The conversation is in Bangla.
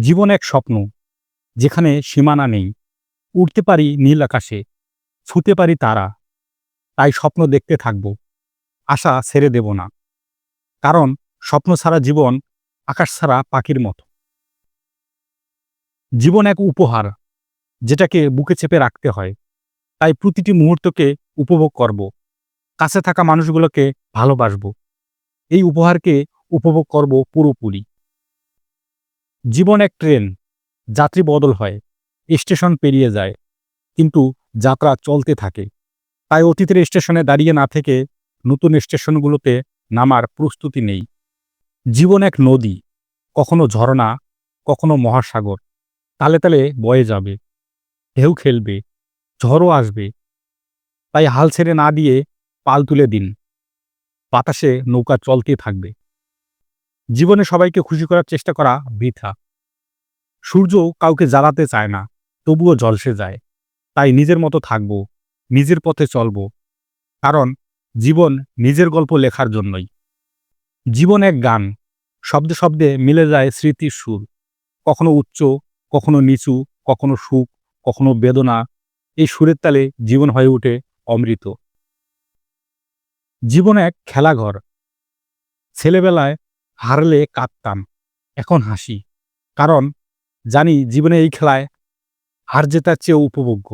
জীবন এক স্বপ্ন, যেখানে সীমানা নেই। উড়তে পারি নীল আকাশে, ছুতে পারি তারা। তাই স্বপ্ন দেখতে থাকব, আশা ছেড়ে দেব না। কারণ স্বপ্ন ছাড়া জীবন আকাশ ছাড়া পাখির মতো। জীবন এক উপহার, যেটাকে বুকে চেপে রাখতে হয়। তাই প্রতিটি মুহূর্তকে উপভোগ করব, কাছে থাকা মানুষগুলোকে ভালোবাসব। এই উপহারকে উপভোগ করব পুরোপুরি। জীবন এক ট্রেন, যাত্রী বদল হয়, স্টেশন পেরিয়ে যায়, কিন্তু যাত্রা চলতে থাকে। তাই অতীতের স্টেশনে দাঁড়িয়ে না থেকে নতুন স্টেশনগুলোতে নামার প্রস্তুতি নেই। জীবন এক নদী, কখনো ঝর্ণা কখনো মহাসাগর, তালে তালে বয়ে যাবে, ঢেউ খেলবে, ঝড়ও আসবে। তাই হাল ছেড়ে না দিয়ে পাল তুলে দিন। বাতাসে নৌকা চলতে থাকবে। জীবনে সবাইকে খুশি করার চেষ্টা করা বৃথা। সূর্য কাউকে জ্বালাতে চায় না, তবুও জলসে যায়। তাই নিজের মতো থাকব, নিজের পথে চলব। কারণ জীবন নিজের গল্প লেখার জন্যই। জীবন এক গান, শব্দে শব্দে মিলে যায় স্মৃতির সুর। কখনো উচ্চ, কখনো নিচু, কখনো সুখ, কখনো বেদনা, এই সুরের তালে জীবন হয়ে ওঠে অমৃত। জীবন এক খেলাঘর। ছেলেবেলায় হারলে কাঁদতাম এখন হাসি। কারণ জানি জীবনে এই খেলায় হার জেতার চেয়েও উপভোগ্য।